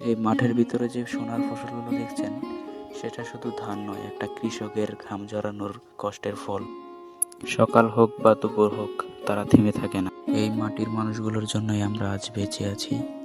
এই মাঠের ভিতরে যে সোনার ফসলগুলো দেখছেন, সেটা শুধু ধান নয়, একটা কৃষকের ঘাম জড়ানোর কষ্টের ফল। সকাল হোক বা দুপুর হোক, তারা থেমে থাকে না। এই মাটির মানুষগুলোর জন্যই আমরা আজ বেঁচে আছি।